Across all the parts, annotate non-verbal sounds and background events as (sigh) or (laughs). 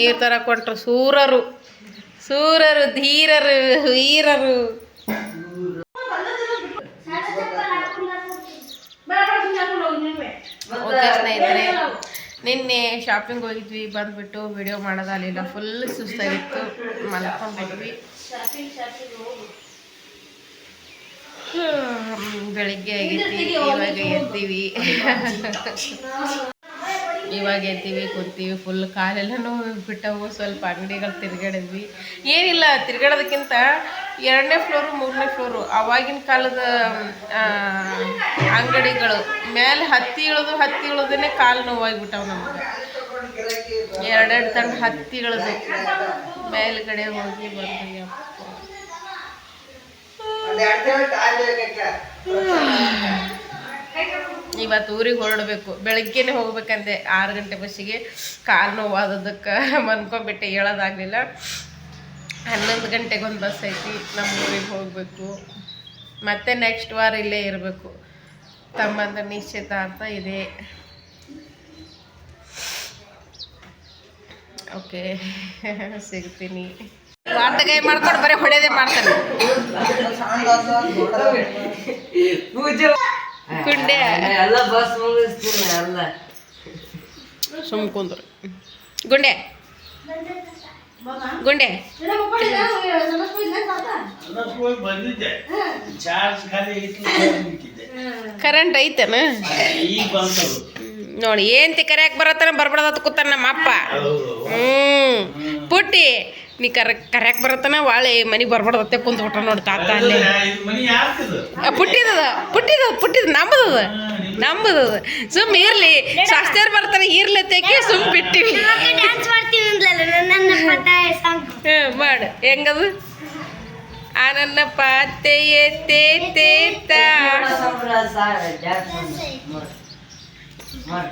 ನೀರು ಥರ ಕೊಟ್ಟರು ಸೂರರು. ಸೂರರು ಧೀರರು ವೀರರು. ಸ್ನೇಹಿತರೆ ನಿನ್ನೆ ಶಾಪಿಂಗ್ ಹೋಗಿದ್ವಿ ಬಂದ್ಬಿಟ್ಟು ವಿಡಿಯೋ ಮಾಡೋದಾಗಲಿಲ್ಲ ಫುಲ್ ಸುಸ್ತಾಗಿತ್ತು. ಮಲ್ಕೊಂಡ್ಬಿಟ್ವಿ. ಬೆಳಿಗ್ಗೆ ಆಗಿದ್ವಿ ಇವಾಗ ಎದ್ದೀವಿ. ಇವಾಗ ಎದ್ದೀವಿ ಕುಂತೀವಿ ಫುಲ್ ಕಾಲೆಲ್ಲ ನೋವು ಬಿಟ್ಟವು ಸ್ವಲ್ಪ ಅಂಗಡಿಗಳು ತಿರ್ಗಾಡಿದ್ವಿ. ಏನಿಲ್ಲ ತಿರ್ಗಾಡೋದಕ್ಕಿಂತ ಎರಡನೇ ಫ್ಲೋರು ಮೂರನೇ ಫ್ಲೋರು ಅವಾಗಿನ ಕಾಲದ ಅಂಗಡಿಗಳು. ಮೇಲೆ ಹತ್ತಿ ಇಳಿದು ಹತ್ತಿ ಇಳಿದೇ ಕಾಲು ನೋವಾಗಿಬಿಟ್ಟವು ನಮ್ಗೆ. ಎರಡೆರಡು ತಂಡ ಹತ್ತಿ ಇಳಿದು ಮೇಲ್ಗಡೆ ಹೋಗಿ ಬಂದ್ವಿ ಅಪ್ಪ. ಇವತ್ತು ಊರಿಗೆ ಹೊರಡಬೇಕು. ಬೆಳಗ್ಗೆನೆ ಹೋಗ್ಬೇಕಂತೆ. ಆರು ಗಂಟೆ ಬಸ್ಸಿಗೆ. ಕಾಲು ನೋವಾದದಕ್ಕೆ ಮನ್ಕೊಂಡ್ಬಿಟ್ಟೆ ಹೇಳೋದಾಗಲಿಲ್ಲ. ಹನ್ನೊಂದು ಗಂಟೆಗೆ ಒಂದು ಬಸ್ ಐತಿ. ನಮ್ಮ ಊರಿಗೆ ಹೋಗಬೇಕು. ಮತ್ತೆ ನೆಕ್ಸ್ಟ್ ವಾರ ಇಲ್ಲೇ ಇರಬೇಕು. ತಮ್ಮಂದ ನಿಶ್ಚಿತಾರ್ಥ ಇದೆ. ಓಕೆ ಸಿಗ್ತೀನಿ. ವಾಟಗಾಯಿ ಮಾಡ್ಕೊಂಡು ಬರೀ ಹೊಡೆದೇ ಮಾಡ್ತಾನೆ (laughs) ಕುಂಡೆ. ಎಲ್ಲ ಬಸ್ ಮುಗಿಸ್ತೀನಿ ಎಲ್ಲ. ಸುಮ್ ಕುಂದ್ರು ಗುಂಡೆ. ಗುಂಡೆ. ಕರೆಂಟ್ ಐತೆನ? ನೋಡಿ ಏನ್ ಕರೆಯಕ್ ಬರತ್ತಾನ ಬರ್ಬಾರ್ದ ಕೂತಾನ ನಮ್ಮ ಅಪ್ಪ ಹ್ಮ್. ಪುಟ್ಟಿ. ನೀ ಕರ ಕರೆಯಕ್ ಬರತ್ತಾನ? ವಾಳೆ ಮನಿಗೆ ಬರ್ಬಾರ್ದತ್ತೆ ಕುಂತ್ ಬಿಟ್ಟ ನೋಡಿ ತಾತ ಅಲ್ಲೇ ಇದು ಮನಿ ಯಾರ್ದಿದು? ಆ, ಪುಟ್ಟಿದದ ಪುಟ್ಟಿದ ಪುಟ್ಟಿದ ನಂಬದದ. ನಂಬದದ. ಸುಮ್ ಇರ್ಲಿ. ಶಾಸ್ತ್ರಿ ಬರ್ತಾನೆ ಇರ್ಲಿ ತೆಗಿ ಸುಮ್ ಬಿಟ್ಟಿವಿ. ಡ್ಯಾನ್ಸ್ ಮಾಡ್ತೀವಿ ಅಂದ್ಲಲ್ಲ ನನ್ನ ಪತಾಯ ಸಾಂಗ್ ಹ್ಮ್ ಮಾಡು. ಹೆಂಗದು? ಆ ನನ್ನ ಪಾತೆಯೇ ತೇ ತೇತ ಸಂಬಳ ಸಾರ ಜಾಸ್ತಿ ಮಾಡು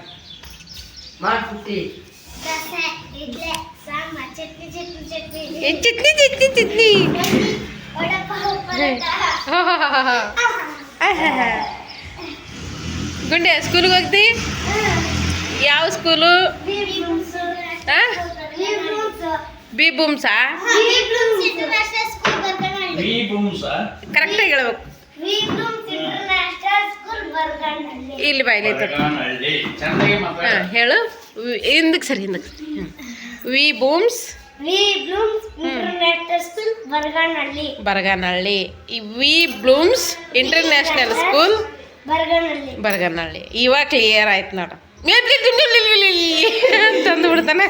ಚಟ್ನಿ ಚಟ್ನಿ ಚಟ್ನಿ. ಗುಂಡೆ ಸ್ಕೂಲ್ಗೆ ಹೋಗ್ತಿ ಯಾವ ಸ್ಕೂಲು? ಬಿ ಬೂಮ್ಸಾ ಕರೆಕ್ಟ್ ಬೂಮ್ಸ ಕರೆಕ್ಟಾಗಿ ಹೇಳ್ಬೇಕು. ಇಲ್ಲಿ ಬಾಯ್ಲಿ ಐತೆ ಹಳ್ಳಿ ಚೆನ್ನಾಗಿ ಮಾತಾಡ. ಹಾಂ ಹೇಳು. ಹಿಂದಕ್ಕೆ ಸರಿ ಹಿಂದಕ್ಕೆ ವಿ ಬೂಮ್ಸ್? ಬರಗಾನಹಳ್ಳಿ. ಬರಗಾನಹಳ್ಳಿ. ಈ V Blooms International School Baraganahalli. Baraganahalli. ಇವಾಗ ಕ್ಲಿಯರ್ ಆಯ್ತು ನೋಡು. ತಂದು ಬಿಡ್ತಾನೆ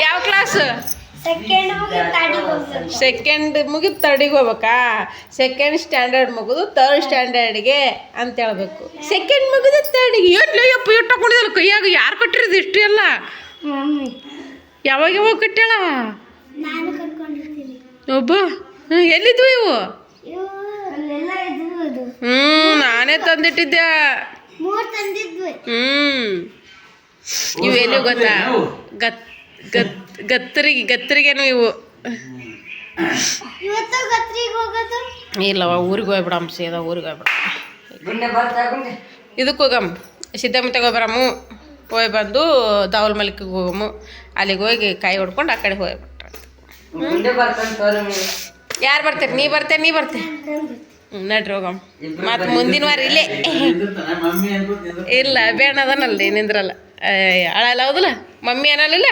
ಯಾವ ಕ್ಲಾಸು? ಸೆಕೆಂಡ್ ಮುಗಿದು ತರ್ಡಿಗೆ ಹೋಗ್ಬೇಕಾ. ಸೆಕೆಂಡ್ ಸ್ಟ್ಯಾಂಡರ್ಡ್ ಮುಗಿದು ತರ್ಡ್ ಸ್ಟ್ಯಾಂಡರ್ಡ್ಗೆ ಅಂತ ಹೇಳ್ಬೇಕು. ಸೆಕೆಂಡ್ ಮುಗಿದು ತರ್ಡಿಗೆ ಏನು ಯಪ್ಪ ಇಟ್ಟು ಕೈಯಾಗ? ಯಾರು ಕೊಟ್ಟಿರೋದು ಇಷ್ಟು ಎಲ್ಲ? ಮಮ್ಮಿ. ಯಾವಾಗ ಯಾವಾಗ ಕಟ್ಟಾಳ ನಾನು ಒಬ್ಬ? ಹ್ಮ್, ಎಲ್ಲಿದ್ವು ಇವು? ಹ್ಞೂ ನಾನೇ ತಂದಿಟ್ಟಿದ್ದೆ. ಮೂರು ತಂದಿದ್ವಿ. ಹ್ಮ್. ಇವೆಲ್ಲಿ ಗೊತ್ತಾ? ಗತ್ ಗತ್ ಗತ್ತರಿಗೆ ಗತ್ತರಿಗೇನು ಇವು. ಇವತ್ತು ಗತ್ತರಿಗೆ ಹೋಗೋದು? ಇಲ್ಲವ ಊರಿಗೆ ಹೋಗ್ಬಿಡಮ್ ಸೀದಾ ಊರಿಗೆ ಹೋಗ್ಬಿಡ. ಗುಂಡೆ ಬರ್ತಾ ಗುಂಡೆ. ಇದಕ್ಕೆ ಹೋಗಮ್ಮ ಸಿದ್ಧಮ್ಮ ಹೋಗ್ಬರಮ್ಮು ಹೋಗಿ ಬಂದು ದಾವಲ್ ಮಲಿಕಿಗೆ ಹೋಗಮು ಅಲ್ಲಿಗೆ ಹೋಗಿ ಕೈ ಹೊಡ್ಕೊಂಡು ಆ ಕಡೆ ತೋರಿ ನೀವು. ಯಾರು ಬರ್ತೀರಿ? ನೀ ಬರ್ತೆ ನೀ ಬರ್ತೆ. ಹ್ಞೂ ನಡ್ರಿ ಹೋಗಮ್ಮ ಮತ್ತು ಮುಂದಿನ ವಾರ ಇಲ್ಲೇ. ಇಲ್ಲ ಬೇಡ ನಿಂದ್ರಲ್ಲ. ಅಳಲ್ಲ ಹೌದಲ್ಲ? ಮಮ್ಮಿ ಅನ್ನಲ್ಲ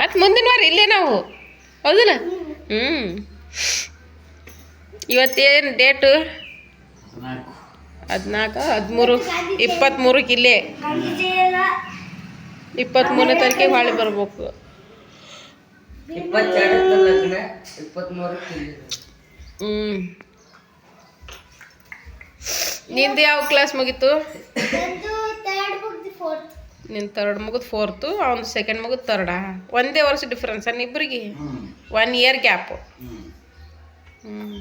ಮತ್ತು ಮುಂದಿನ ವಾರ ಇಲ್ಲೇ ನಾವು. ಹೌದಲ್ಲ? ಹ್ಞೂ ಇವತ್ತೇನು ಡೇಟು ನಾಲ್ಕು ಹದಿನಾಲ್ಕು ಹದಿಮೂರು ಇಪ್ಪತ್ತ್ಮೂರಕ್ಕೆ ಇಲ್ಲೇ ಇಪ್ಪತ್ತ್ಮೂರನೇ ತಾರೀಕಿಗೆ ಹೊಳ್ಳಿ ಬರ್ಬೇಕು. ಹ್ಞೂ ನಿಂದು ಯಾವ ಕ್ಲಾಸ್ ಮುಗೀತು? ನಿನ್ನ ತರ್ಡ್ ಮುಗಿದು ಫೋರ್ತು ಅವ್ನು ಸೆಕೆಂಡ್ ಮುಗಿದು ತರ್ಡ ಒಂದೇ ವರ್ಷ ಡಿಫ್ರೆನ್ಸ್ ಇಬ್ಬರಿಗೆ ಹ್ಮ್. ಒನ್ ಇಯರ್ ಗ್ಯಾಪು ಹ್ಮ್. ಹ್ಞೂ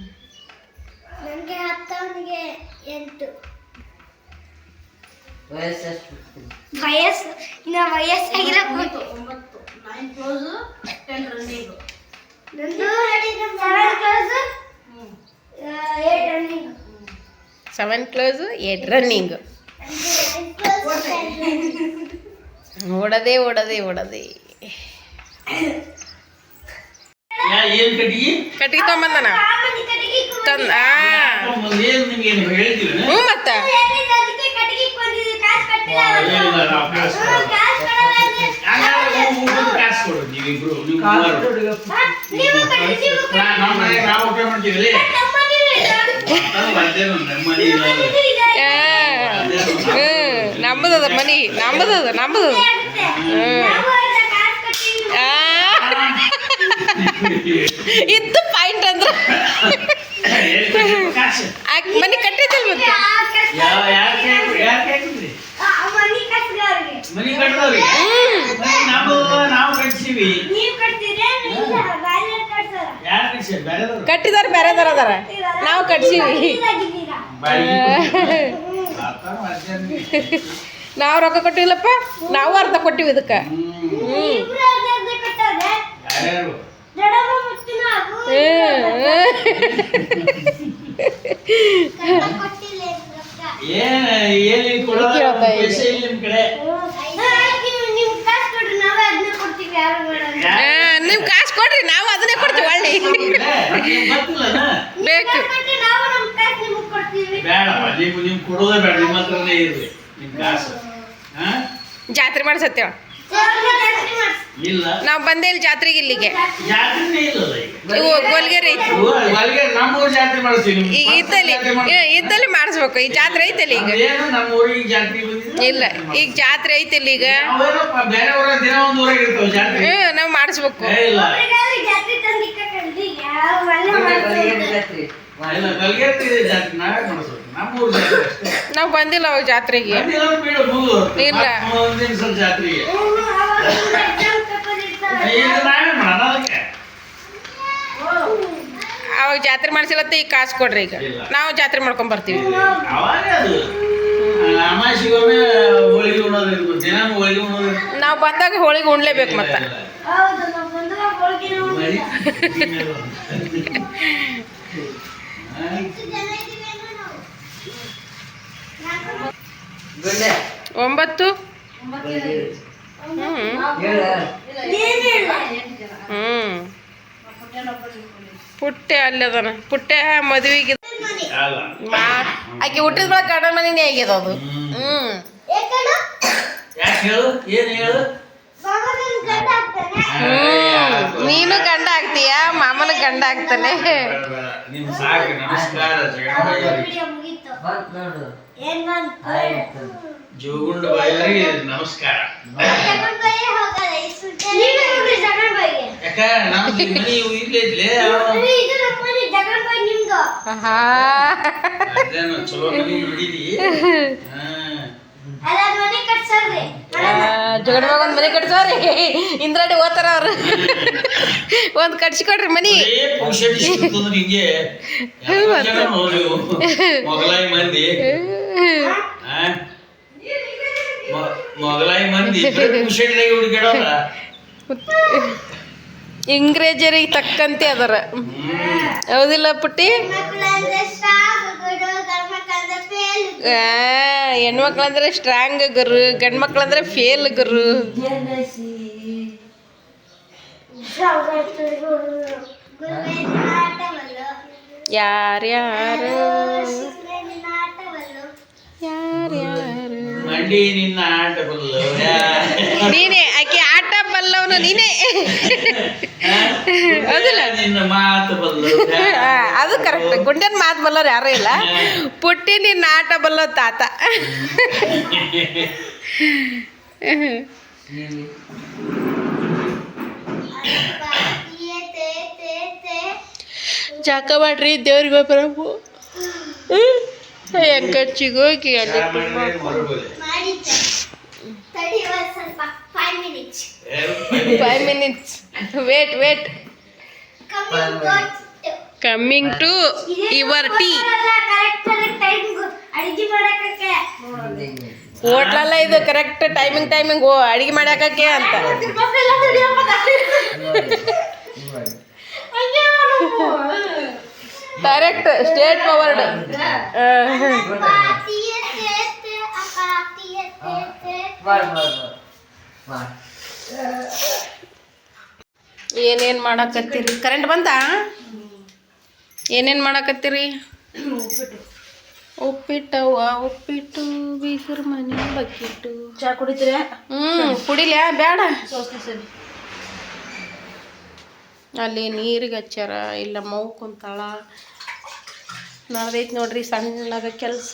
ನನಗೆ ಹತ್ತವನಿಗೆ ಎಂಟು ವಯಸ್ಸೆಷ್ಟು ವಯಸ್ಸು ಇನ್ನ ವಯಸ್ಸಾಗಿಲ್ಲ ನಂದು seven class eight running seven class eight running ಓಡದೆ ಓಡದೆ ಓಡದೆ ಯಾ ಏನ್ ಕಟ್ಟಿಗೆ ಕಟ್ಟಿಗೆ ತೊಗೊಂಬಂದನ ಸಾಮಾನ್ಯ ಕಟ್ಟಿಗೆ ತಂದ ಏನ್ ನಿಮ್ಗೆ ಏನು ಹೇಳ್ತೀವಿ ಹ್ಞೂ ಮತ್ತ ಕಾಸು ಕಟ್ಟಿಲ್ಲ ಅವನು. ಕಾಸು ಹ್ಮ್, ಕಾಸು ಕೊಡಲ್ಲ ಅಂದ್ರೆ. ಕಾಸು ಕೊಡು ನೀವಿಬ್ರು ನೀವು ಕಾಸು ಮೂವರು. ಕೊಡು. ಹಾ, ನೀವು ಕಟ್ಟಿ, ನೀವು ಕಟ್ಟಿ. ನಾ- ನಮ್ಮ ಮನೆಗೆ ನಾವು ಊಟ ಮಾಡ್ತೀವಿ ನಮ್ಮ ಮನೇಲಿ ಇದೆ. ಅದು ಬಂದೇನು ನಮ್ಮ ಮನೆ ಇಲ್ಲ. ಇದು ಇದೆ. ಹ್ಞೂ ನಮ್ಮದದ ಮನಿ ನಮ್ಮದದ ನಮ್ಮದದ ಆಗುತ್ತೆ. ನಾವು ಅರ್ಧ ಕಾಸು ಕಟ್ಟಿ ಆ, ಇದ್ದು ಪಾಯಿಂಟ್ ಅಂದ್ರ ಎಲ್ಲಿ ಕೊಟ್ಟಿದ್ದು ಕಾಸು ಆಕ್ ಮನಿ ಕಟ್ಟಿದ್ದಿಲ್ಲ ಮತ್ತೆ ಮನೆ ಬೇರೆ ನಾವು ನಾವು ಕಟ್ಸೀವಿ. ನೀವ್ ಕಟ್ತೀರಾ? ಇಲ್ಲ, ಬ್ಯಾರೆ ಕಟ್ತಾರ. ಯಾರು ಕಟ್ಸಿ ಬೇರೆದವ್ರು. ಕಟ್ಟಿದಾರ ಬೇರೆದಾರ ಅದಾರ ನಾವು ಕಟ್ಸೀವಿ? ನಾವು ರೊಕ್ಕ ಕೊಟ್ಟಿಲ್ಲಪ್ಪ ನಾವು ಅರ್ಧ ಕೊಟ್ಟಿವಿ ಇದಕ್ಕೆ. ಹ್ಮ್. (laughs) ನಿಮ್ ಕಾಸು ಕೊಡ್ರಿ ನಾವು ಅದನ್ನೇ ಕೊಡ್ತೀವಿ ಒಳ್ಳೆ. ಬೇಕು. ಜಾತ್ರೆ ಮಾಡ್ಸತ್ತೇವ ನಾವು ಬಂದೇ ಇಲ್ಲಿ ಜಾತ್ರೆಗೆ ಇಲ್ಲಿಗೆ. ಗೋಲ್ಗೆರೆ ಈಗ ಇದ್ದಲ್ಲಿ ಇದ್ದಲ್ಲಿ ಮಾಡಿಸ್ಬೇಕು ಈ ಜಾತ್ರೆ ಐತಲ್ಲಿ ಈಗ. ಇಲ್ಲ ಈಗ ಜಾತ್ರೆ ಐತಲ್ಲ ಈಗ? ನಾವೇನಪ್ಪ ಬೇರೆ ದಿನ ಒಂದ್ ಊರಾಗ ಇರ್ತಾವ ಜಾತ್ರೆ ಹ್ಮ್ ನಾವು ಮಾಡಿಸ್ಬೇಕು ನಾವೇ ಬಂದಿಲ್ಲ ಅವಾಗ ಜಾತ್ರೆಗೆ. ಇಲ್ಲ. ಅವಾಗ ಜಾತ್ರೆ ಮಾಡಿಸಿಲತ್ತ ಈಗ ಕಾಸು ಕೊಡ್ರಿ ಈಗ. ನಾವು ಜಾತ್ರೆ ಮಾಡ್ಕೊಂಡ್ ಬರ್ತೀವಿ. ಅಮಾಸಿಗೊಮ್ಮೆ ಹೋಳಿಗೆ ಉಣ್ಣೋದು ಇರ್ಬೋದು ದಿನ ಹೋಳಿಗೆ ನಾವು ಬಂದಾಗ ಹೋಳಿಗೆ ಉಣ್ಲೇಬೇಕು ಮತ್ತೆ. ಒಂಬತ್ತು. ಹ್ಮ್. ಹ್ಮ್. ಪುಟ್ಟೆ ಅಲ್ಲದನ. ಪುಟ್ಟೆ ಮದುವೆಗೆ ಆಕೆ ಹುಟ್ಟಿದ ಬಳಿಕ ಗಂಡನ ಮನೆನೇ ಆಗ್ಯದ ಅದು. ಹ್ಮ್. ಹ್ಮ್ ಯಾಕೆ ಹೇಳು? ಏನ್ ಹೇಳು? ಬಾಬಾ ಗಂಡ ಆಗ್ತಾನೆ ಹ್ಮ್. ನೀನು ಗಂಡ ಆಗ್ತೀಯ ಮಾಮನ ಗಂಡ ಆಗ್ತಾನೆ. ನಮಸ್ಕಾರ ಜಗನ್ಮಾಯಿ ವಿಡಿಯೋ ಮುಗೀತು ಬಂತ್ ನೋಡು. ಏನ್ ಬಂತು ಆಯ್ತು. ಜೋಗುಂಡ ಬಾಯಿಗೆ ನಮಸ್ಕಾರ ಜಗನ್ ಬಾಯಿ ಹೋಗಲ್ಲ ಈ ಸುದ್ದಿ ನೀವೇ ಹೋಗ್ರಿ ಜಗನ್ ನಮ್ದು ಈ ಮನಿ ಇಲ್ಲೇ ಇದ್ಲೇ ಆಹಾ. ಅದೇನು ಚಲೋ ಒಂದ್ ಮನೆ ಕಟ್ಸವ್ರಿ. ಇಂದ್ರಾಡಿ ಓದ್ತಾರ ಅವ್ರು. ಒಂದ್ ಕಟ್ಸಿಕೊಡ್ರಿ ಮನಿ. ಸಿಗ್ತಂದ್ರೆ ಹಿಂಗೆ ಜನ ಮೊಗಲಾಯಿ ಮಂದಿ. ಆ? ಮೊ- ಮೊಗಲಾಯಿ ಮಂದಿ. ಇಂಗ್ರೇಜರಿಗೆ ತಕ್ಕಂತೆ ಅದರ. ಹೌದಿಲ್ಲ ಪುಟ್ಟಿ? ಮಕ್ಕಳಂದ್ರೆ ಸ್ಟ್ರಾಂಗ್ ಗುರು ಗಂಡ್ಮಕ್ಳಂದ್ರೆ ಫೇಲ್ ಗುರು ಹೆಣ್ಮಕ್ಳಂದ್ರೆ ಸ್ಟ್ರಾಂಗ್ ಗರು ಗಂಡ್ ಮಕ್ಳಂದ್ರೆ ಫೇಲ್ ಗರು ಗುರುವೇದಿನ ಆಟವಲ್ಲು ಯಾರ್ಯಾರು ಯಾರ್ಯಾರು ನೀನೇ ಆಕೆ ಬಲ್ಲವನು ನೀನೇ. ಹೌದಿಲ್ಲ? (laughs) ಅದು ಕರೆಕ್ಟ್ (laughs) ಗುಂಡನ್ ಮಾತು ಬಲ್ಲೋರು ಯಾರು ಇಲ್ಲ. ಪುಟ್ಟಿ ನಿನ್ನ ಆಟ ಬಲ್ಲೋ ತಾತ. ನೀನು. ತೇ ತೇ ತೇ ತೇ ಜಾಕ ಮಾಡ್ರಿ ದೇವ್ರಿಗೆ ಬರವು ಖರ್ಚಿಗೆ ಹೋಗಿ ಅಲ್ಲಿ five minutes wait wait coming to your tea. ಹೋಟ್ಲಲ್ಲ ಇದು ಕರೆಕ್ಟ್ ಟೈಮಿಂಗ್ ಟೈಮಿಂಗ್ ಓ ಅಡಿಗೆ ಮಾಡಕ್ಕೆ ಅಂತ. ಡೈರೆಕ್ಟ್ ಸ್ಟೇಟ್ ಫಾರ್ವರ್ಡ್ ಅಪ್ಪ ಏನೇನು ಮಾಡಾಕತ್ತೀರಿ? ಕರೆಂಟ್ ಬಂತಾ ಏನೇನು ಮಾಡಾಕತ್ತೀರಿ? ಉಪ್ಪಿಟ್ಟವ್ವ ಉಪ್ಪಿಟ್ಟು ಬೀಗರ ಮನೆ ಬಕ್ಕಿಟ್ಟು. ಚಾ ಕುಡಿತೀರ? ಹ್ಞೂ ಕುಡಿಲ್ಯಾ? ಬೇಡ ಅಲ್ಲಿ ನೀರಿಗೆ ಹಚ್ಚಾರ ಇಲ್ಲ ಮೌ ಕುಂತಾಳ. ನಡ್ದೈತಿ ನೋಡ್ರಿ ಸಣ್ಣದ ಕೆಲಸ.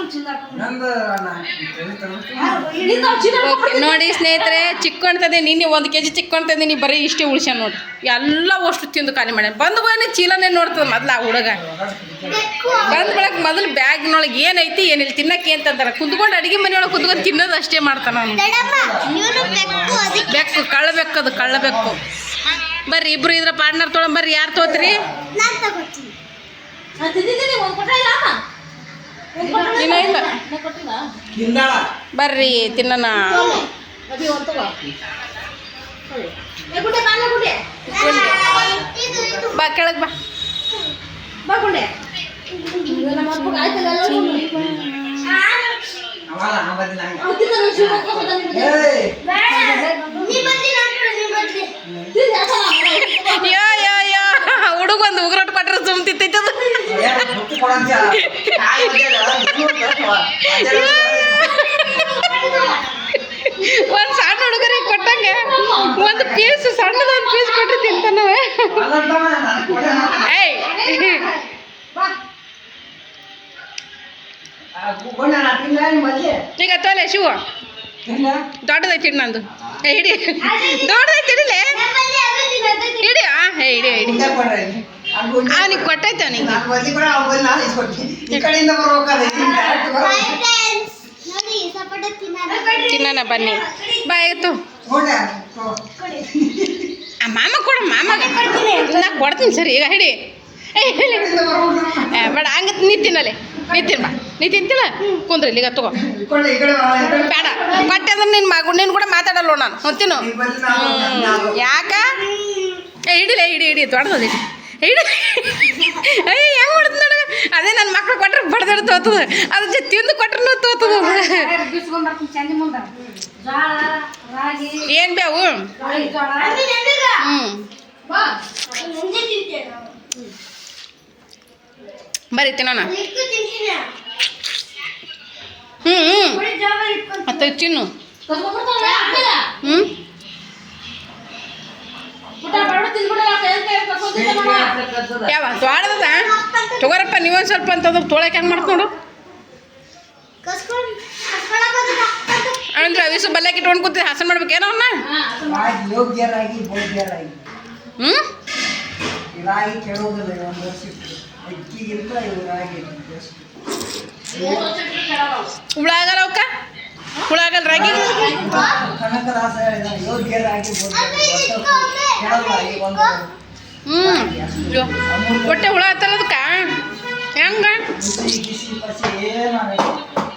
ನೋಡಿ ಸ್ನೇಹಿತರೆ ಚಿಕ್ಕೊಂತದೆ ನಿನ್ನೆ ಒಂದು ಕೆ ಜಿ ನೀನು ಬರೀ ಇಷ್ಟೇ ಉಳ್ಸ್ಯಾನ ನೋಡ್ರಿ ಎಲ್ಲ ಅಷ್ಟು ತಿಂದು ಖಾಲಿ ಮಾಡ್ಯಾನ. ಬಂದು ಬನ್ನಿ ಚೀಲನೇ ನೋಡ್ತದ ಮೊದ್ಲು ಆ ಹುಡುಗ. ಬಂದ್ ಬಳಕ ಮೊದಲು ಬ್ಯಾಗ್ನೊಳಗೆ ಏನೈತಿ ಏನಿಲ್ಲ ತಿನ್ನಕ್ಕೆ ಅಂತಂತಾರ ಕುಂತ್ಕೊಂಡು ಅಡಿಗೆ ಮನೆಯೊಳಗೆ ಕುಂತ್ಕೊಂಡು ತಿನ್ನೋದು ಅಷ್ಟೇ ಮಾಡ್ತಾನ ಅವನು. ಬೆಕ್ಕು ಕಳ್ಳಬೇಕು ಅದು ಕಳ್ಳಬೇಕು ಬರ್ರಿ ಇಬ್ರು ಇದ್ರ ಪಾರ್ಟ್ನರ್ ತೊಗೊಂಡ್ ಬರ್ರಿ. ಯಾರು ತೋತ್ರಿ ಇಲ್ಲ ಅಮ್ಮ ಒಂದ್ ಕೊಟ್ಟ ಇನ್ನ ಇಲ್ಲ ನಾ ಕೊಟ್ಟಿಲ್ಲ ಹಿಂದಾಳ ಬರ್ರಿ ತಿನ್ನೋಣ ಅದೇ ಒಂದು ತಗೋ ಏ ಗುಡ್ಡೆ ಬಾಲೆ ಗುಡ್ಡೆ ಇದು ಇದು ಬಾ ಕೆಳಗೆ ಬಾ ಬಾ ಗುಡ್ಡೆ ಈಗ ನಮ್ಮ ಅಪ್ಪಗೆ ಆಯ್ತಲ್ಲ ಎಲ್ಲ ಉಂಡು. ಅವಲ್ಲ, ನಾ ಬಂದಿಲ್ಲ ಹಂಗೆ. ಅವ್ನು ತಿಂದ ನೋಡಿ ಶಿವ ಹೋಗ್ಬೇಕು ಅಂತ ನಿಮ್ಗೆ. ಏಯ್! ನೀ ಬಂದಿ ನಾನು ನೀ ಬಂದಿ ತಿಂದು ಯಾಕಲ್ಲ ಅವ್ನು? ಯೋ ಯೋ ಯೋ ಹುಡುಗ ಒಂದು ಉಗ್ರಟ್ ಕೊಟ್ರೆ ಸುಮ್ ತಿತ್ತೈತೆ ಅದು ಏನ್ ಬುತ್ತಿ ಕೊಡಂತ್ಯ? ಕಾಲ್ ಒದ್ಯಾರ, ಇವ್ನು ತರ್ಸುವ. ಒದ್ಯಾರ ಒಂದ್ ಸಣ್ಣ ಹುಡುಗರಿಗೆ ಕೊಟ್ಟಂಗೆ ಒಂದು ಪೀಸ್ ಸಣ್ಣದ ಒಂದು ಪೀಸ್ ಕೊಟ್ರೆ ತಿಂತಾನವ ಅಲ್ಲಂತವ, ನನಗ್ ಕೊಡೆ ಮಾತ್ರ. ಏಯ್ ಬಾ ಆ, ಗುಂಡ ನಾ ತಿನ್ಲ ನಿಮ್ ಮದ್ವೆ? ಈಗ ತೋಲೆ ಶಿವ ತಿನ್ಲ? ದೊಡ್ಡದೈತಿ ಹಿಡ್ ನಂದು ಏ ಹಿಡಿ ದೊಡ್ಡದೈತಿ ಹಿಡಿಲೆ ನಮ್ಮಲ್ಲಿ ಅದು ಹಿಡಿ ಆ ಹೇ ಇಲ್ಲಿ. ಆ ಅವನಿಗೆ ಕೊಟ್ಟೈತೆ ಅವನಿಗೆ ತಿನ್ನೋಣ. ಬನ್ನಿ. ಬಾಯ್ ಆಯ್ತು ಮಾಮ ಕೊಡು ಮಾಮಗೆ ನಾ ಕೊಡ್ತೀನಿ ಸರಿ ಈಗ ಹಿಡಿ. ಬೇಡ ಹಂಗ ನೀ ತಿನ್ನಲೆ. ನೀ ತಿನ್ ಬಾ ನೀ ತಿಂತಿಲ್ಲ ಕುಂದ್ರಿ ಈಗ ತಗೋ. ಬೇಡ. ಕೊಟ್ಟೆ ಅಂದ್ರೆ ನಿನ್ನ ಮಗು ನಿನ್ನ ಕೂಡ ಮಾತಾಡಲ್ಲ ನಾನು. ಹೊತ್ತಿನ ಯಾಕ? ಏ, ಹಿಡಿಲೆ ಹಿಡಿ ಹಿಡಿ, ದೊಡ್ಡದು ಹಿಡಿ. ಅಯ್ಯ ಹೆಂಗ್ ಹೊಡ್ದು ನೋಡ? ಅದೇ ನನ್ನ ಮಕ್ಳು ಕೊಟ್ರೆ ಬಡ್ದಡ್ ತೋತದ ಅದ್ರ ಜೊತೆ ತಿಂದು ಕೊಟ್ರೂ ತೋತದ ಏನು ಬೇವು? ರಾಗಿ ಜೋಳ ಅಮ್ಮಿ ನಂದೀಗ ಹ್ಞೂ ಬಾ ನಂದೇ ತಿಂತೇನೆ ಬರ್ರಿ ತಿನ್ನೋಣ. ಹ್ಞೂ ಹ್ಞೂ ಮತ್ತೆ ತಿನ್ನು. ಹ್ಞೂ ಊಟ ಮಾಡ್ಬಿಟ್ಟು ತಿಂದ್ಬಿಡಲ್ಲ ಕೈ ಕೈ ಕಸ್ಕೊಂತಿದ್ದೆ ನೋಡ ಕತ್ತದ. ಯಾವ ದ್ವಾಡದ ತಗೋರಪ್ಪ ನೀವೊಂದು ಸ್ವಲ್ಪ ಅಂತಂದ್ರೆ ತೋಳಕ್ಕೆ ಹೆಂಗೆ ಮಾಡ್ತು ನೋಡು ಅಂದ್ರೆ ಅವಿಸು ಬಲ್ಯಾಕ ಇಟ್ಕೊಂಡು ಕೂತಿ ಹಾಸನ ಮಾಡ್ಬೇಕೇನೋ ಅವನ್ನ ಹ್ಞೂ. ಹುಳಾಗಲ್ಲ ಅವಕ್ಕ ಹುಳಾಗಲ್ಲ ರಾಗಿ? ಕನಕದಾಸ ಯೋಗ್ಯರಾಗಿ ಹ್ಞೂ ಹೊಟ್ಟೆ ಹುಳ ಹತ್ತಲ್ಲ ಅದಕ್ಕ ಹೆಂಗ?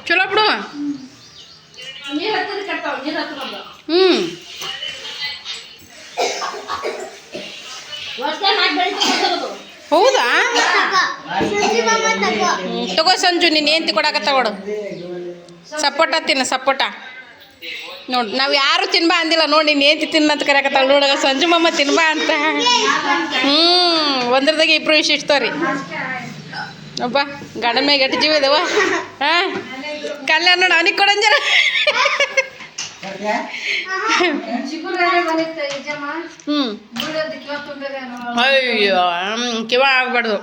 ಚಲೋ ಬಿಡು. ಹ್ಞೂ ಹೌದಾ? ತಗೋ ಸಂಜು, ನೀನು ಏನು ಕೊಡಾಕತ್ತ ತಗೋಡು. ಸಪೋಟ ತಿನ್ನ ಸಪೋಟ ನೋಡು, ನಾವು ಯಾರು ತಿನ್ಬಾ ಅಂದಿಲ್ಲ ನೋಡಿ ತಿನ್ನ ತಿನ್ನಂತ ಕರೆಯಕತ್ತಾಳ ನೋಡಗ ಸಂಜು ಮಮ್ಮ ತಿನ್ಬಾ ಅಂತ. ಹ್ಞೂ ಒಂದ್ರದಾಗ ಇಬ್ರು ಇಷ್ಟಿರ್ತಾವ್ರಿ ಒಬ್ಬ ಗಂಡನ ಮ್ಯಾಗ ಎಟ್ಟು ಜೀವ ಇದಾವ? ಹಾಂ? ಕಲ್ಯಾಣ ಅವನಿಗೆ ಕೊಡಂಜರ ಹ್ಞೂ ಅಯ್ಯೋ ಕಿವ ಆಗ್ಬಾರ್ದು.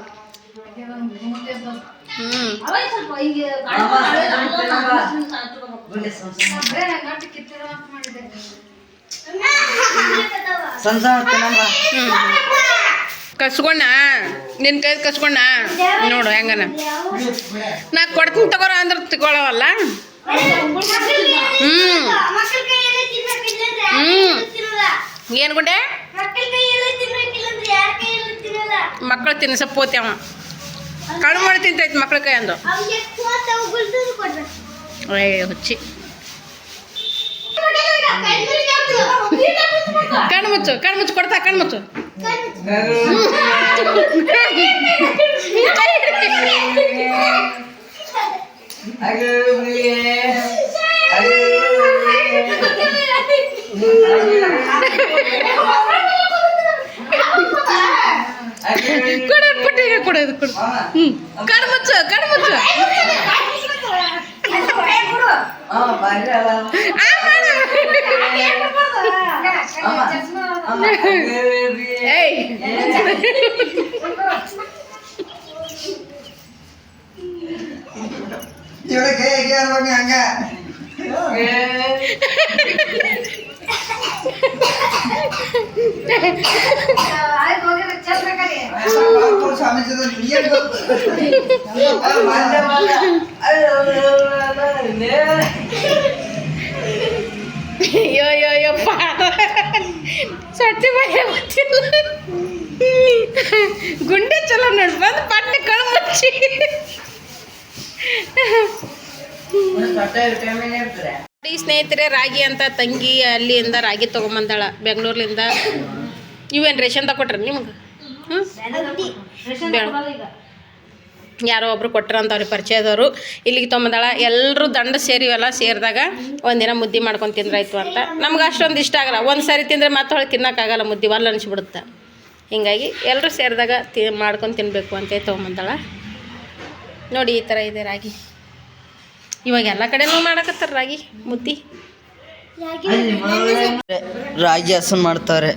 ಕಸ್ಕೊಂಡ? ನಿನ್ ಕೈ ಕಸ್ಕೊಂಡ? ನೋಡು ಹೆಂಗನ. ನಾ ಕೊಡ್ತೀನಿ ತಗೋರ ಅಂದ್ರೆ ತಗೊಳವಲ್ಲ? ಹ್ಮ್. ಹ್ಮ್. ಏನ್ ಗುಂಡೆ? ಮಕ್ಕಳು ಕೈಯಲ್ಲೇ ತಿನ್ನಕ್ಕಿಲ್ಲ ಅಂದ್ರೆ ಯಾರ ಕೈಯಲ್ಲೂ ತಿನ್ನಲ್ಲ ಮಕ್ಕಳು ತಿನ್ಸ ಪೋತಿ ಅವ ಕಣ್ಣು ಮಾಡಿ ತಿಂತೈತಿ ಮಕ್ಳ ಕೈ ಅಂದು ಅವ್ನಿಗೆ ಕೋತ ಉಗುಳ್ದು ಕೊಡ್ಬೇಕು ಏ ಹುಚ್ಚಿ ಕಣ್ಮುಚ್ಚು. ಕಣ್ಣು ಮುಚ್ಚು ಕಣ್ಣು ಮುಚ್ಚು ಕೊಡ್ತಾ ಕಣ್ಣು ಮುಚ್ಚು ಕಣ್ಮುಚ್ಚು. ಕೊಡು ಪುಟ್ಟಿಗೆ ಕೊಡೋದು ಕೊಡು ಹ್ಞೂ ಕಣ್ಣು ಮುಚ್ಚು ಕಣ್ಣು ಮುಚ್ಚು ಹಾ ಬರ್ರಲ್ಲ ಆ, ಮಾಡು. ಅಮ್ಮ ಅಮ್ಮ ಏಯ್ ಇವಳು ಕೈ ಹೇಗೆ ಇರ್ಬೇಕು ಹಂಗ ಸ್ವಾಮೀಜಿ ಏನ್ ಗೊತ್ತು ಬಂದೆ ಬಂದ ಅಯ್ಯೋ ಅಯ್ಯೋ ಅಯ್ಯಪ್ಪ ಸೊಟ್ಟಿ ಭಯ ಗೊತ್ತಿಲ್ಲ ಗುಂಡೆ ಚಲೋ ನೋಡಿ ಬಂದು ಪಟ್ಟೆ ಕಣ್ಣು ಮುಚ್ಚಿ ನೋಡಿ ಸ್ನೇಹಿತರೆ ರಾಗಿ ಅಂತ ತಂಗಿ ಅಲ್ಲಿಂದ ರಾಗಿ ತೊಗೊಂಬಂದಾಳ ಬೆಂಗಳೂರ್ಲಿಂದ. ಇವೇನು ರೇಷನ್ ಕೊಟ್ರ ನಿಮ್ಗೆ? ಯಾರೋ ಒಬ್ರು ಕೊಟ್ರಂತ ಅವ್ರಿಗೆ ಪರಿಚಯದವರು ಇಲ್ಲಿಗೆ ತೊಗೊಂಬಂದಾಳ. ಎಲ್ಲರೂ ದಂಡ ಸೇರಿವಲ್ಲ ಸೇರಿದಾಗ ಒಂದಿನ ಮುದ್ದೆ ಮಾಡ್ಕೊಂಡು ತಿಂದ್ರಾಯ್ತು ಅಂತ. ನಮ್ಗೆ ಅಷ್ಟೊಂದು ಇಷ್ಟ ಆಗಲ್ಲ. ಒಂದು ಸಾರಿ ತಿಂದರೆ ಮತ್ತೆ ಹೊಳಗೆ ತಿನ್ನೋಕ್ಕಾಗಲ್ಲ ಮುದ್ದೆ ಒಲ್ಲ ಅನಿಸ್ಬಿಡುತ್ತೆ ಹೀಗಾಗಿ ಎಲ್ಲರೂ ಸೇರಿದಾಗ ತಿ ಮಾಡ್ಕೊಂಡು ತಿನ್ನಬೇಕು ಅಂತ ತೊಗೊಂಬಂದಾಳ. ನೋಡಿ ಈ ಥರ ಇದೆ ರಾಗಿ. ಇವಾಗ ಎಲ್ಲ ಕಡೆನೂ ಮಾಡಕತ್ತಾರ ರಾಗಿ ಮುದ್ದೆ? ರಾಗಿ ಹಸನ್ ಮಾಡ್ತಾರೆ.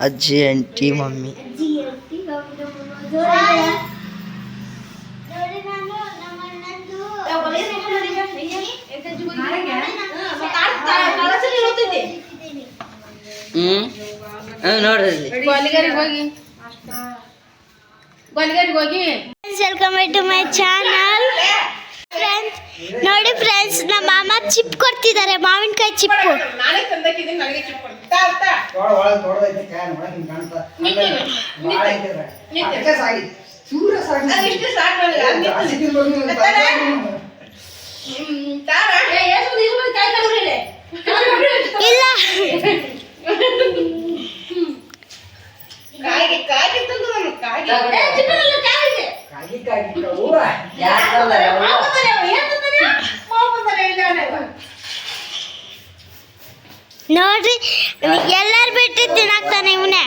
ಅಜ್ಜಿ ಆಂಟಿ ಮಮ್ಮಿ. ನೋಡಿ ನಾನು ನಮ್ಮ ಅಣ್ಣಂದು ಹ್ಮ್? ಹ್ಮ್ ನೋಡ್ರಿ ಗೋಲಿಗರಿಗೆ ಹೋಗಿ. ಗೋಲಿಗರಿಗೆ ಹೋಗಿ. Welcome to my channel friends ನೋಡಿ ಫ್ರೆಂಡ್ಸ್ ನಮ್ಮ ಮಾಮ ಚಿಪ್ ಕೊಡ್ತಿದ್ದಾರೆ ಮಾವಿನಕಾಯಿ ಚಿಪ್ಪು? ಇಲ್ಲ. ಕಾಯಿಗೆ ಕಾಗಿ ತಂದು ನಾನು ಯಾಕಂದ್ರೆ ನೋಡ್ರಿ ಎಲ್ಲಾರು ಬಿಟ್ಟು ತಿನ್ನಾಕ್ತಾನೆ ಇವನೇ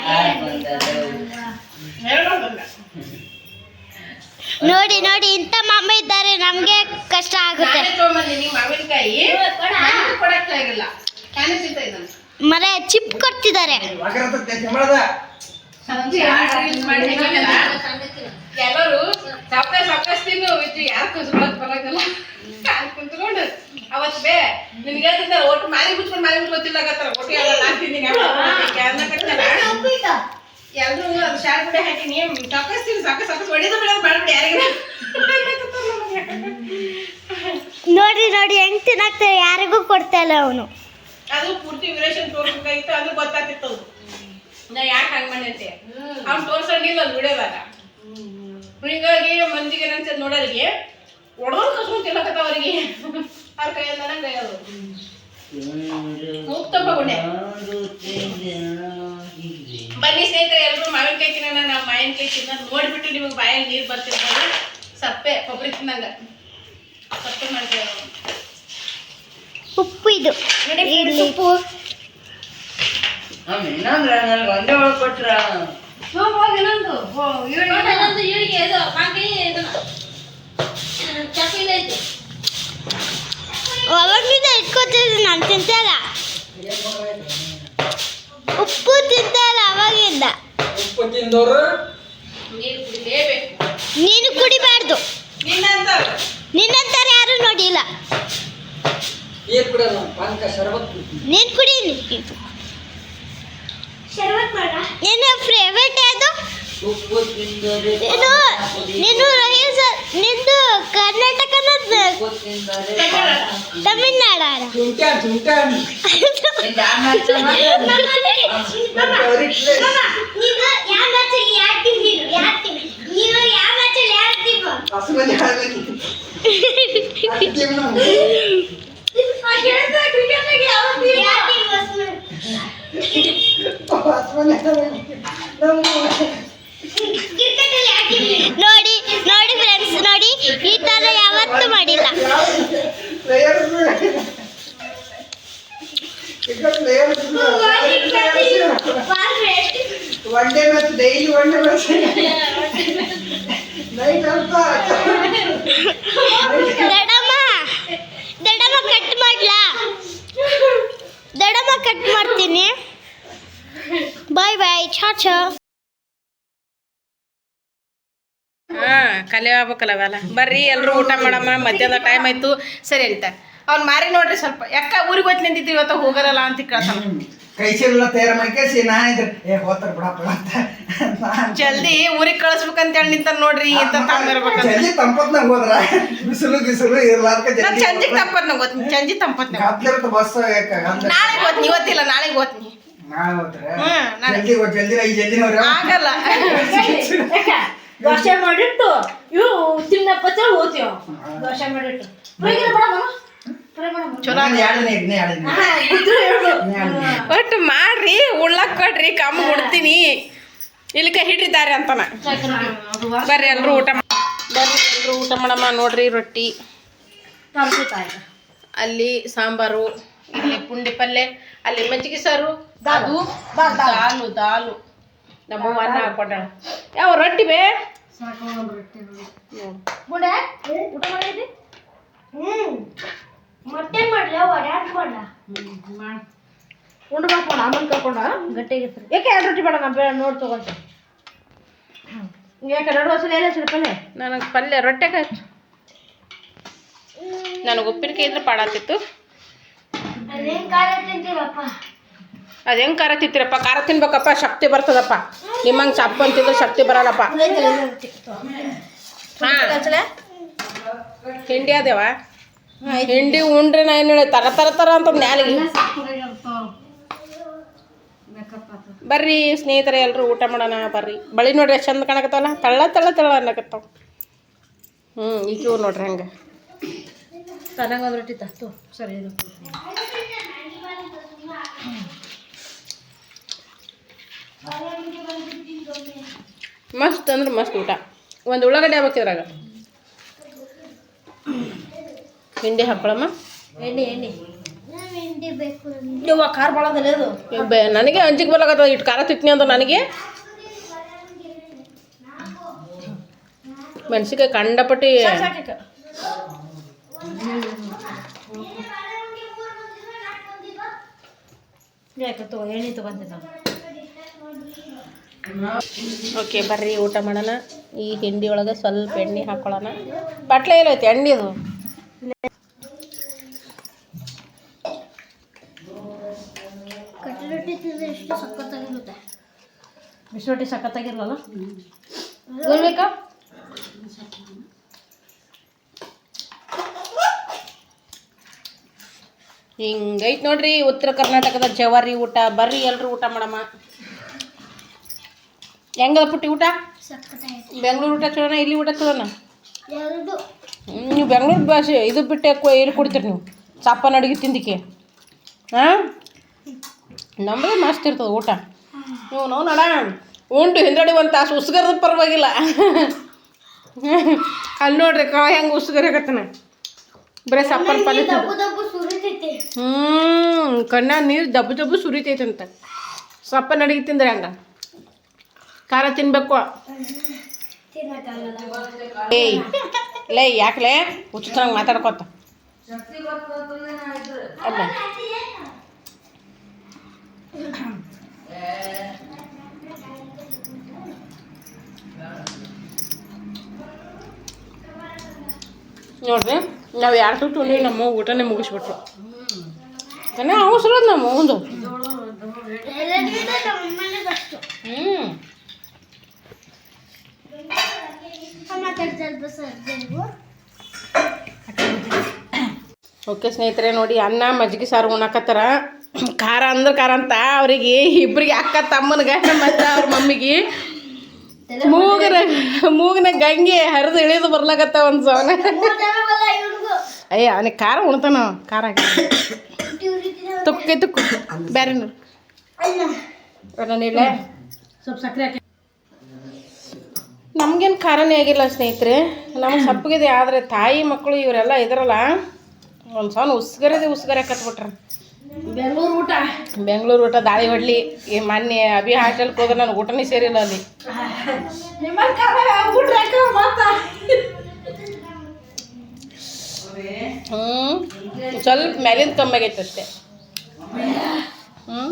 ನೋಡಿ ನೋಡಿ ಇಂಥ ಮಾಮ ಇದ್ದಾರೆ ನಮ್ಗೆ ಕಷ್ಟ ಆಗುತ್ತೆ ಮರ ಚಿಪ್ ಕೊಡ್ತಿದ್ದಾರೆ ಎಲ್ಲರೂ ಸಾವ್ಕಾಸ್ ತಿನ್ನು ಇತ್ತು ಯಾರು ಕುಂತ್ಕೊಳಕ್ ಬರಂಗಿಲ್ಲ ಕುಂತ್ಕೊಂಡು ಅವತ್ ಬೇ ನಿನ್ಗೆ ಹೇಳ್ತಿದ್ದಾರೆ ಒಟ್ಟು ಮಾರಿ ಬಿಟ್ಕೊಂಡು ಮಾರಿ ಬಿಟ್ಟು ಗೊತ್ತಿಲ್ಲಾಗತ್ತಾರ ಒಟ್ಟು ಎಲ್ಲ ಕಟ್ತಾರ ಎಲ್ರು ಅದು ಶಾರ್ಟ್ ಬಿಡಿ ಹಾಕಿನಿ. ಸಾವ್ಕಾಸ್ ತಿನ್ನು ಸಪ್ತ ಹೊಡಿದ ಬಿಡ ಮಾಡ್ಬಿಡಿ ಯಾರಿಗ. ನೋಡ್ರಿ ನೋಡಿ ಹೆಂಗ್ ತಿನ್ನಾಕ್ತಾರೆ ಯಾರಿಗೂ ಕೊಡ್ತಾ ಇಲ್ಲ ಅವನು. ಅದು ಪೂರ್ತಿ ವಿರೇಷನ್ ತೋರ್ಸ್ಬೇಕಾಗಿತ್ತು ಅದು ಗೊತ್ತಾಗ್ತಿತ್ತು ನಾ ಯಾಕೆ ಹಂಗ್ ಮಾಡೈತೆ? ಅವ್ನು ತೋರ್ಸಂಗಿಲ್ಲ ಅದು ವಿಡಿಯೋದಾಗ ಹಿಂಗಾಗಿ ಮಂದಿಗೆ ಏನಂತ ನೋಡೋರಿಗೆ ಒಡೋದು ಕಸ್ಕೊಂಡು ತಿನ್ನಕತ್ತ ಅವ್ರಿಗೆ. ಅವ್ರ ಕೈಯಿಂದ ನಂಗೆ ಅದು ಮುಕ್ತಪ್ಪ ಗುಂಡೆ ಬನ್ನಿ ಸ್ನೇಹಿತರೆ ಎಲ್ಲರೂ ಮಾವಿನಕಾಯಿ ತಿನ್ನೋಣ. ನಾವು ಮಾವಿನಕಾಯಿ ತಿನ್ನೋದು ನೋಡ್ಬಿಟ್ಟು ನಿಮಗೆ ಬಾಯಲ್ಲಿ ನೀರು ಬರ್ತಿರ್ಬೋದು ಸಪ್ಪೆ ಕೊಬ್ಬರಿ ತಿನ್ನಂಗ. ಸಪ್ಪೆ ಮಾಡ್ತೇವೆ ಉಪ್ಪು ಇದು. ನೋಡಿ ಉಪ್ಪು. ಇನ್ನೊಂದ್ರ ನನಗೆ ಒಂದೇ ಒಳಗೆ ಕೊಟ್ರ ಅವಾಗಿಂದ ಇಟ್ಕೋತಿದ್ರು ನಾನು ತಿಂತಲ್ಲ ಉಪ್ಪು ತಿಂತಲ್ಲ ಅವಾಗಿಂದ. ಉಪ್ಪು ತಿಂದವರು? ನೀರು ಕುಡಿಲೇಬೇಕು. ನೀನು ಕುಡಿಬಾರ್ದು. ನಿನ್ನಂತವ್ರು? ನಿನ್ನಂತರ ಯಾರು ನೋಡಿಲ್ಲ. ನೀರು ಕುಡಿಯೋದು ಪಾನಕ ಶರಬತ್ ನೀನು ಕುಡಿ. ನಿನ್ನ ಫೇವ್ರೇಟ್ ಯಾವುದು ನೀನು ನೀನು ರಹೀಸ್ ನಿಂದು ಕರ್ನಾಟಕನ ತಮಿಳ್ನಾಡ ಹಸುಮನೆ ಹಾಡ್ಬೇಕು ಹಸುಮನೆ ಹಾಡ್ಬೇಕು ನೋಡಿ ನೋಡಿ ಫ್ರೆಂಡ್ಸ್ ನೋಡಿ ಈ ತರ ಯಾವತ್ತೂ ಮಾಡಿಲ್ಲ. ದಡಮ್ಮ ಕಟ್ ಮಾಡ್ಲಾ? ದಡಮ್ಮ ಕಟ್ ಮಾಡ್ತೀನಿ. ಬಾಯ್ ಬಾಯ್ ಚಾ ಛಾ ಹಾ ಕಲೆ ಆಗ್ಬೇಕಲ್ಲ ಅವೆಲ್ಲ ಬರ್ರಿ ಎಲ್ಲರೂ ಊಟ ಮಾಡಮ್ಮ ಮಧ್ಯಾಹ್ನ ಟೈಮ್ ಆಯ್ತು. ಸರಿ ಅಂತ. ಅವ್ನು ಮಾರಿ ನೋಡ್ರಿ ಸ್ವಲ್ಪ. ಯಾಕ ಊರಿಗೆ ಹೋಯ್ತು ನಿಂತಿದ್ದೀವಿ ಇವತ್ತು ಹೋಗಲ್ಲ ಅಂತ ಕೇಳ್ತಾನ. ಕೈ ಚೀಲ ತಯಾರು ಮಾಡ್ಕೇಸಿ ನಾ ಇದ್ರೆ ಏ ಹೋತಾರ ಬಿಡಪ್ಪ ಅಂತ. ಜಲ್ದಿ ಊರಿಗೆ ಕಳಿಸ್ಬೇಕಂತ ಹೇಳಿ ನಿಂತ ನೋಡ್ರಿ ಇಂತ ತಂದಿರ್ಬೇಕಂತ ಜಲ್ದಿ ತಂಪತ್ನಾಗ ಹೋದ್ರ ಬಿಸಿಲು ಗಿಸಿಲು ಇರ್ಲಾರ್ಕ ನಾನ್ ಜಲ್ದಿ ಸಂಜೆ ತಂಪತ್ ನಂಗೆ ಗೊತ್ತು ಸಂಜೆ ತಂಪತ್ ಗದ್ಲಿರ್ತ ಬಸ್ ಯಾಕ? ಗದ್ಲ ನಾಳೆ ಓದ್ನಿ ಇವತ್ತಿಲ್ಲ ನಾಳೆಗೆ ಓದ್ನಿ ಆಗಲ್ಲ. (laughs) ದೋಸೆ ಮಾಡಿಟ್ಟು ಇವು ತಿನ್ನಪ್ಪ ಹೋಗ್ತೀವ ದೋಸೆ ಮಾಡಿಟ್ಟು. ಚಲೋ ಒಟ್ಟು ಮಾಡ್ರಿ ಉಳ್ಳಕ್ ಕೊಡ್ರಿ ಕಮ್ಮ ಉಡ್ತೀನಿ. ಇಲ್ಲಿ ಕೈ ಹಿಡಿದಾರೆ ಅಂತಾನ. ಬರ್ರಿ ಎಲ್ರು ಊಟ ಬರ್ರಿ ಎಲ್ರು ಊಟ ಮಾಡಮ್ಮ ನೋಡ್ರಿ ರೊಟ್ಟಿ. ಅಲ್ಲಿ ಸಾಂಬಾರು ಇಲ್ಲಿ ಪುಂಡಿ ಪಲ್ಯ ಅಲ್ಲಿ ಮಜ್ಜಿಗೆ ಸಾರು ಅದು ದಾಲು. ದಾಲು ನಮ್ಮ ಅನ್ನ ಹಾಕೊಂಡ ಯಾವ ರೊಟ್ಟಿ ಬೇ? ಗುಂಡೆ ಊಟ ಮಾಡಿದ್ದಿ? ಮೊಟ್ಟೆ ಮಾಡ್ಲ? ಒಡ್ಯಾಕ್ ಮಾಡ್ಲ ಉಂಡು ಮಾಡ್ಕೊಂಡ ಆಮೇಲೆ ಕರ್ಕೊಂಡ? ಗಟ್ಟಿಗಿತ್ತು ಯಾಕೆ ಎರಡು ರೊಟ್ಟಿ ಬೇಡ ನಾನು ಬೇಡ ನೋಡಿ ತಗೊಂತ. ಯಾಕೆ ಎರಡು ವರ್ಷ ಏನೇ ಸರಿ ಪಲ್ಯ? ನನಗೆ ಪಲ್ಯ ರೊಟ್ಟೆ ಹಚ್ಚು? ನನಗೆ ಉಪ್ಪಿನಕಾಯಿ ಇದ್ರೆ ಪಾಡಾತಿತ್ತು. ಅದೇನು ಖಾರ ತಿಂತೀರಪ್ಪ? ಅದು ಹೆಂಗೆ ಖಾರ ತಿಂತೀರಪ್ಪ? ಖಾರ ತಿನ್ಬೇಕಪ್ಪ, ಶಕ್ತಿ ಬರ್ತದಪ್ಪ. ನಿಮ್ಮಂಗೆ ಸಪ್ಪು ಅಂತಿದ್ರೆ ಶಕ್ತಿ ಬರಲ್ಲಪ್ಪ. ಹಾಂ. ಹಿಂಡಿ ಅದೇವ? ಹಿಂಡಿ ಉಂಡ್ರೆ ನಾ ಏನು ಹೇಳಿ, ತರ ತರ ತರ ಅಂತ ನ್ಯಾಲಿಗೆ ಬರ್ರಿ ಸ್ನೇಹಿತರೆ ಎಲ್ಲರೂ ಊಟ ಮಾಡೋಣ, ಬರ್ರಿ. ಬಳಿ ನೋಡ್ರಿ ಎಷ್ಟು ಚಂದ ಕಾಣಕತ್ತಲ್ಲ ತಳ್ಳ ತಳ್ಳ ತಳ್ಳ ಅನ್ನಕತ್ತಾವ. ಹ್ಞೂ ಈಗ ನೋಡ್ರಿ ಹಂಗೆ. ಒಂದು ರೊಟ್ಟಿ ತತ್ತು. ಸರಿ ಮಸ್ತ್ ಅಂದ್ರೆ ಮಸ್ತ್ ಊಟ. ಒಂದು ಉಳ್ಳಾಗಡ್ಡೆ ಹಾಕಿದ್ರಾಗ ಹಿಂಡಿ ಎಣ್ಣೆ ಎಣ್ಣೆ. ಯವ್ವ ಖಾರ ಭಾಳ ಅದು ಬೆ- ನನಗೆ ಅಂಜಿಗೆ ಬರ್ಲಾಗತ್ತದ ಇಟ್ಟು ಖಾರ ತಿತ್ನಿ ಅಂದ್ರೆ ನನಗೆ. ಮೆಣಸಿನ್ಕಾಯಿ ಕಂಡಪಟ್ಟಿ ಸಾಕೀಗ ಯಾಕೆ ತಗೋ ಎಣ್ಣೆ ತಗೊಂತೀನಿ ನಾನು. ಓಕೆ ಬರ್ರಿ ಊಟ ಮಾಡೋಣ. ಈ ಹಿಂಡಿ ಒಳಗೆ ಸ್ವಲ್ಪ ಎಣ್ಣೆ ಹಾಕೊಳ್ಳೋಣ. ಬಟ್ಲೆ ಎಲ್ಲೈತಿ ಎಣ್ಣೆದು ಎಣ್ಣೆ ರೊಟ್ಟಿ ತಿಂದ್ರೆ ಎಷ್ಟು ಸಖತ್ತಾಗಿರುತ್ತೆ? ಬಿಸಿ ರೊಟ್ಟಿ ಸಖತ್ತಾಗಿರಲ್ಲ ಬೇಕಾ ಹಿಂಗೈತೆ ನೋಡ್ರಿ ಉತ್ತರ ಕರ್ನಾಟಕದ ಜವಾರಿ ಊಟ. ಬರ್ರಿ ಎಲ್ರು ಊಟ ಮಾಡಮ್ಮ. ಹೆಂಗದ ಪುಟ್ಟಿ ಊಟ? ಬೆಂಗ್ಳೂರು ಊಟ ಚಲೋನ ಇಲ್ಲಿ ಊಟ ಚಲೋನ? ನೀವು ಬೆಂಗಳೂರು ಭಾಷೆ ಇದು ಬಿಟ್ಟೆ ಇಲ್ಲಿ ಕೊಡ್ತೀರಿ ನೀವು? ಚಪ್ಪನ ಅಡುಗೆ ತಿಂದಿಕ್ಕೆ. ಹಾಂ? ನಮ್ಮದೇ ಮಸ್ತ್ ಇರ್ತದೆ ಊಟ. ನೀವು ನಾವು ನೋಡ ಉಂಟು ಹಿಂದಡಿ ಒಂದು ತಾಸು ಉಸ್ಗರದ ಪರವಾಗಿಲ್ಲ. ಅಲ್ಲಿ ನೋಡ್ರಿ ಕಾ ಹೆಂಗೆ ಉಸ್ಗರಕತ್ತನ ಬರೀ ಸಪ್ಪನ ಪಲ್ಯ ಹ್ಞೂ ಕಣ್ಣ ನೀರು ದಬ್ಬು ದಬ್ಬು ಅಂತ ಸಪ್ಪನ ಅಡುಗೆ ತಿಂದ್ರೆ ಹಂಗ? ಖಾರ ತಿನ್ಬೇಕು. ಏಯ್, ಲೇ, ಯಾಕಲೇ? ಹುಚ್ಚಂಗೆ ಮಾತಾಡ್ಕೊತ. ಅಲ್ಲ. ನೋಡ್ರಿ, ನಾವು ಯಾರು ಸುಟ್ಟು ನೀವು ನಮ್ಮ ಊಟನೇ ಮುಗಿಸ್ಬಿಟ್ರು ಅವಸರ ನಮ್ಮ ಒಂದು. ಹ್ಞೂ ಓಕೆ ಸ್ನೇಹಿತರೆ ನೋಡಿ ಅನ್ನ ಮಜ್ಜಿಗೆ ಸಾರು ಉಣಕತ್ತಾರ. ಖಾರ ಅಂದ್ರೆ ಖಾರ ಅಂತ ಅವರಿಗೆ ಇಬ್ಬರಿಗೆ ಅಕ್ಕ ತಮ್ಮನ ಗಂಡ ಮತ್ತು ಅವ್ರ ಮಮ್ಮಿಗೆ. ಮೂಗನ ಮೂಗನ ಗಂಗೆ ಹರಿದು ಇಳಿದು ಬರ್ಲಾಕತ್ತ ಒಂದು ಸವನ ಅಯ್ಯ ಅವನಿಗೆ ಖಾರ ಉಣ್ತಾನ ಖಾರ ತುಕ್ಕೆ ತುಕ್ಕ ಬೇರೆ ನೋಡಿ ಸ್ವಲ್ಪ ಸಕ್ಕರೆ ಹಾಕಿ ನಮ್ಗೇನು ಖಾರನೇ ಆಗಿಲ್ಲ ಸ್ನೇಹಿತರೆ. ನಮ್ಗೆ ಸಪ್ಪಗಿದೆ ಆದರೆ ತಾಯಿ ಮಕ್ಕಳು ಇವರೆಲ್ಲ ಇದ್ರಲ್ಲ ಒಂದು ಸಣ್ಣ ಉಸ್ಗರದೆ ಉಸ್ಗರೆ ಕತ್ಬಿಟ್ರ ಬೆಂಗಳೂರು ಊಟ. ಬೆಂಗಳೂರು ಊಟ ದಾಳಿ ಹೊಡ್ಲಿ ಈ ಮೊನ್ನೆ ಅಭಿ ಹಾಟೆಲ್ಗೆ ಹೋದ್ರೆ ನನಗೆ ಊಟನೇ ಸೇರಿಲ್ಲ ಅಲ್ಲಿ. ಹ್ಞೂ ಸ್ವಲ್ಪ ಮೇಲಿಂದ ಕಮ್ಮಿ ಆಗೈತೆ ಅಷ್ಟೇ ಹ್ಞೂ.